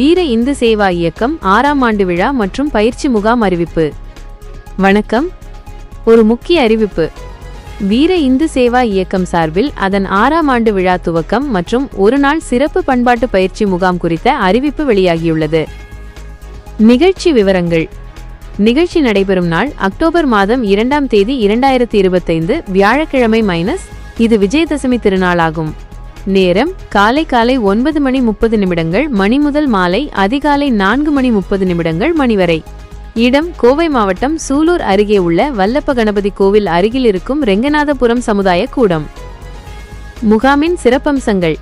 வீர இந்து சேவா இயக்கம் ஆறாம் ஆண்டு விழா மற்றும் பயிற்சி முகாம் அறிவிப்பு. வணக்கம். ஒரு முக்கிய அறிவிப்பு. வீர இந்து சேவா இயக்கம் சார்பில் அதன் ஆறாம் ஆண்டு விழா துவக்கம் மற்றும் ஒரு நாள் சிறப்பு பண்பாட்டு பயிற்சி முகாம் குறித்த அறிவிப்பு வெளியாகியுள்ளது. நிகழ்ச்சி விவரங்கள். நிகழ்ச்சி நடைபெறும் நாள் அக்டோபர் மாதம் இரண்டாம் தேதி இரண்டாயிரத்தி இருபத்தைந்து வியாழக்கிழமை மைனஸ் இது விஜயதசமி திருநாளாகும். நேரம் காலை காலை ஒன்பது மணி முப்பது நிமிடங்கள் மணி முதல் மாலை அதிகாலை நான்கு மணி முப்பது நிமிடங்கள் மணி வரை. இடம் கோவை மாவட்டம் சூலூர் அருகே உள்ள வல்லப்ப கணபதி கோவில் அருகில் இருக்கும் ரெங்கநாதபுரம் சமுதாய கூடம். முகாமின் சிறப்பம்சங்கள்.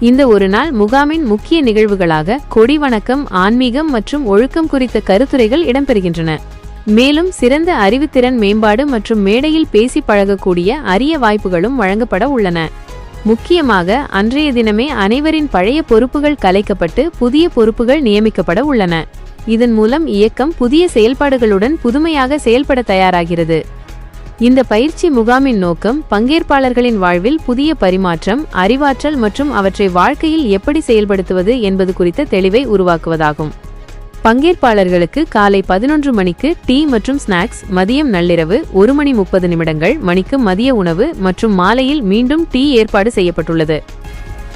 இந்த ஒரு நாள் முகாமின் முக்கிய நிகழ்வுகளாக கொடி வணக்கம் ஆன்மீகம் மற்றும் ஒழுக்கம் குறித்த கருத்துரைகள் இடம்பெறுகின்றன. மேலும் சிறந்த அறிவுத்திறன் மேம்பாடு மற்றும் மேடையில் பேசி பழகக்கூடிய அரிய வாய்ப்புகளும் வழங்கப்பட உள்ளன. முக்கியமாக அன்றைய தினமே அனைவரின் பழைய பொறுப்புகள் கலைக்கப்பட்டு புதிய பொறுப்புகள் நியமிக்கப்பட உள்ளன. இதன் மூலம் இயக்கம் புதிய செயல்பாடுகளுடன் புதுமையாக செயல்பட தயாராகிறது. இந்த பயிற்சி முகாமின் நோக்கம் பங்கேற்பாளர்களின் வாழ்வில் புதிய பரிமாற்றம் அறிவாற்றல் மற்றும் அவற்றை வாழ்க்கையில் எப்படி செயல்படுத்துவது என்பது குறித்த தெளிவை உருவாக்குவதாகும். பங்கேற்பாளர்களுக்கு காலை பதினொன்று மணிக்கு டீ மற்றும் ஸ்நாக்ஸ் மதியம் நள்ளிரவு ஒரு மணி முப்பது நிமிடங்கள் மணிக்கு மதிய உணவு மற்றும் மாலையில் மீண்டும் டீ ஏற்பாடு செய்யப்பட்டுள்ளது.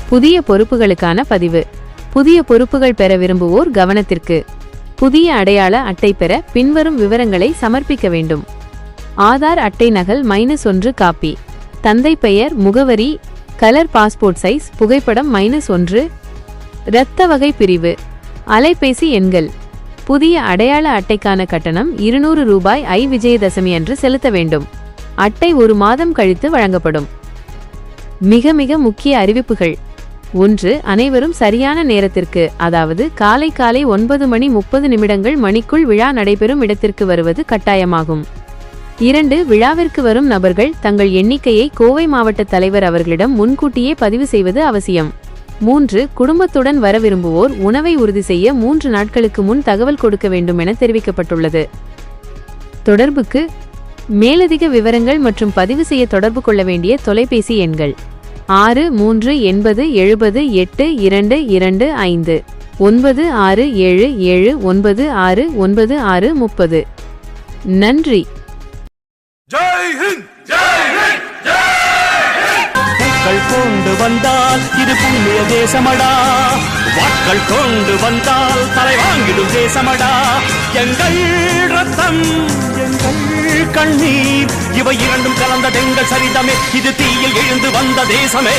புதிய பொறுப்புகளுக்கான பதிவு. புதிய பொறுப்புகள் பெற விரும்புவோர் கவனத்திற்கு. புதிய அடையாள அட்டை பெற பின்வரும் விவரங்களை சமர்ப்பிக்க வேண்டும். ஆதார் அட்டை நகல் மைனஸ் ஒன்று காப்பி. தந்தை பெயர் முகவரி. கலர் பாஸ்போர்ட் சைஸ் புகைப்படம் மைனஸ் ஒன்று. இரத்த வகை பிரிவு. அலைபேசி எண்கள். புதிய அடையாள அட்டைக்கான கட்டணம் இருநூறு ரூபாய் ஐ விஜயதசமி அன்று செலுத்த வேண்டும். அட்டை ஒரு மாதம் கழித்து வழங்கப்படும். மிக மிக முக்கிய அறிவிப்புகள். ஒன்று அனைவரும் சரியான நேரத்திற்கு அதாவது காலை காலை ஒன்பது மணி முப்பது நிமிடங்கள் மணிக்குள் விழா நடைபெறும் இடத்திற்கு வருவது கட்டாயமாகும். இரண்டு விழாவிற்கு வரும் நபர்கள் தங்கள் எண்ணிக்கையை கோவை மாவட்ட தலைவர் அவர்களிடம் முன்கூட்டியே பதிவு செய்வது அவசியம். மூன்று குடும்பத்துடன் வர விரும்புவோர் உணவை உறுதி செய்ய மூன்று நாட்களுக்கு முன் தகவல் கொடுக்க வேண்டும் என தெரிவிக்கப்பட்டுள்ளது. தொடர்புக்கு மேலதிக விவரங்கள் மற்றும் பதிவு செய்ய தொடர்பு கொள்ள வேண்டிய தொலைபேசி எண்கள் ஆறு மூன்று எண்பது எழுபது எட்டு இரண்டு இரண்டு ஐந்து ஒன்பது ஆறு ஏழு ஏழு ஒன்பது ஆறு ஒன்பது ஆறு முப்பது. நன்றி. ஜெய் ஹிந்த்! மக்கள் கொண்டு வந்தால் இது புண்ணிய தேசமடா. வாட்கள் கொண்டு வந்தால் தலை வாங்கிடும் தேசமடா. எங்கள் ரத்தம் எங்கள் கண்ணீர் இவை இரண்டும் கலந்த எங்கள் சரிதமே. இது தீயில் எழுந்து வந்த தேசமே.